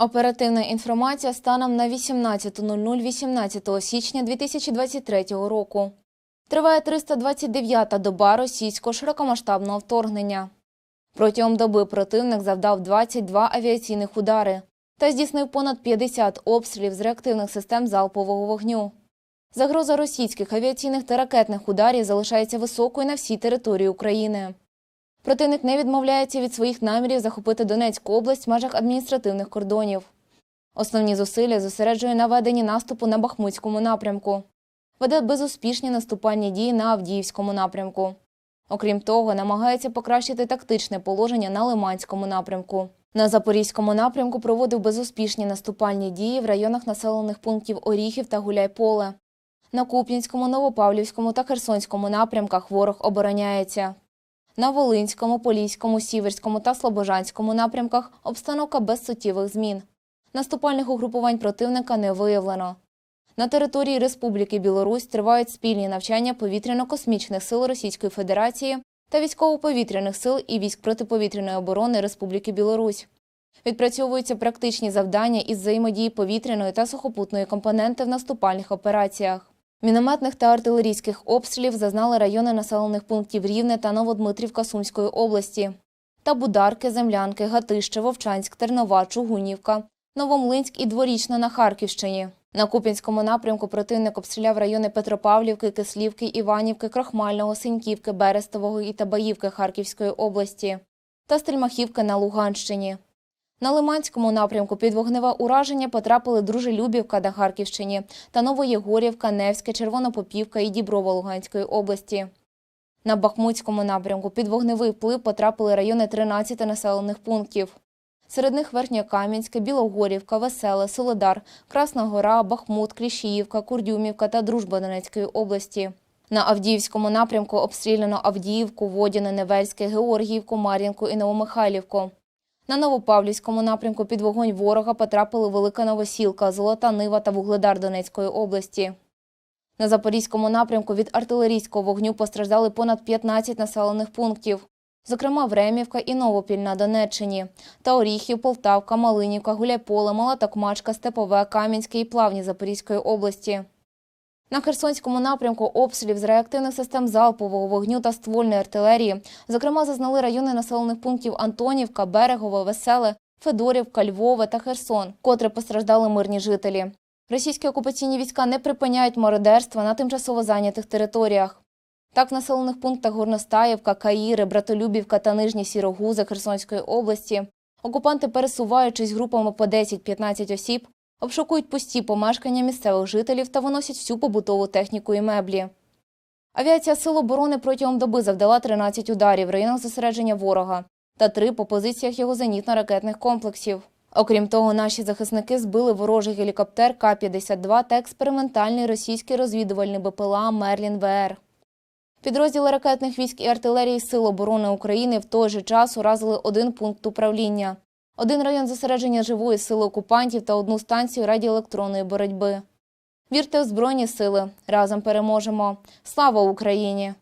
Оперативна інформація станом на 18.00 18 січня 2023 року. Триває 329-та доба російського широкомасштабного вторгнення. Протягом доби противник завдав 22 авіаційних удари та здійснив понад 50 обстрілів з реактивних систем залпового вогню. Загроза російських авіаційних та ракетних ударів залишається високою на всій території України. Противник не відмовляється від своїх намірів захопити Донецьку область в межах адміністративних кордонів. Основні зусилля зосереджує на веденні наступу на Бахмутському напрямку, веде безуспішні наступальні дії на Авдіївському напрямку. Окрім того, намагається покращити тактичне положення на Лиманському напрямку. На Запорізькому напрямку проводив безуспішні наступальні дії в районах населених пунктів Оріхів та Гуляйполе. На Куп'янському, Новопавлівському та Херсонському напрямках ворог обороняється. На Волинському, Поліському, Сіверському та Слобожанському напрямках обстановка без суттєвих змін. Наступальних угрупувань противника не виявлено. На території Республіки Білорусь тривають спільні навчання повітряно-космічних сил Російської Федерації та військово-повітряних сил і військ протиповітряної оборони Республіки Білорусь. Відпрацьовуються практичні завдання із взаємодії повітряної та сухопутної компоненти в наступальних операціях. Мінометних та артилерійських обстрілів зазнали райони населених пунктів Рівне та Новодмитрівка Сумської області. Та Бударки, Землянки, Гатище, Вовчанськ, Тернова, Чугунівка, Новомлинськ і Дворічна на Харківщині. На Куп'янському напрямку противник обстріляв райони Петропавлівки, Кислівки, Іванівки, Крохмального, Синьківки, Берестового і Табаївки Харківської області та Стельмахівки на Луганщині. На Лиманському напрямку під вогневе ураження потрапили Дружелюбівка на Харківщині та Новоєгорівка, Невське, Червонопопівка і Діброва Луганської області. На Бахмутському напрямку під вогневий вплив потрапили райони 13 населених пунктів. Серед них Верхньокам'янське, Білогорівка, Веселе, Солодар, Красна Гора, Бахмут, Кліщіївка, Курдюмівка та Дружба Донецької області. На Авдіївському напрямку обстріляно Авдіївку, Водяне, Невельське, Георгіївку, Мар'їнку і Новомихайлівку. На Новопавлівському напрямку під вогонь ворога потрапили Велика Новосілка, Золота Нива та Вугледар Донецької області. На Запорізькому напрямку від артилерійського вогню постраждали понад 15 населених пунктів, зокрема Времівка і Новопіль на Донеччині, та Оріхів, Полтавка, Малинівка, Гуляйполе, Мала Токмачка, Степове, Кам'янське і Плавні Запорізької області. На Херсонському напрямку обстрілів з реактивних систем залпового вогню та ствольної артилерії, зокрема, зазнали райони населених пунктів Антонівка, Берегове, Веселе, Федорівка, Львове та Херсон, котре постраждали мирні жителі. Російські окупаційні війська не припиняють мародерства на тимчасово зайнятих територіях. Так, в населених пунктах Горностаївка, Каїри, Братолюбівка та Нижні Сірогузи Херсонської області окупанти, пересуваючись групами по 10-15 осіб, обшукують пусті помешкання місцевих жителів та виносять всю побутову техніку і меблі. Авіація Сил оборони протягом доби завдала 13 ударів в районах зосередження ворога та три по позиціях його зенітно-ракетних комплексів. Окрім того, наші захисники збили ворожий гелікоптер К-52 та експериментальний російський розвідувальний БПЛА «Мерлін ВР». Підрозділи ракетних військ і артилерії Сил оборони України в той же час уразили один пункт управління, один район зосередження живої сили окупантів та одну станцію радіоелектронної боротьби. Вірте в Збройні сили. Разом переможемо. Слава Україні!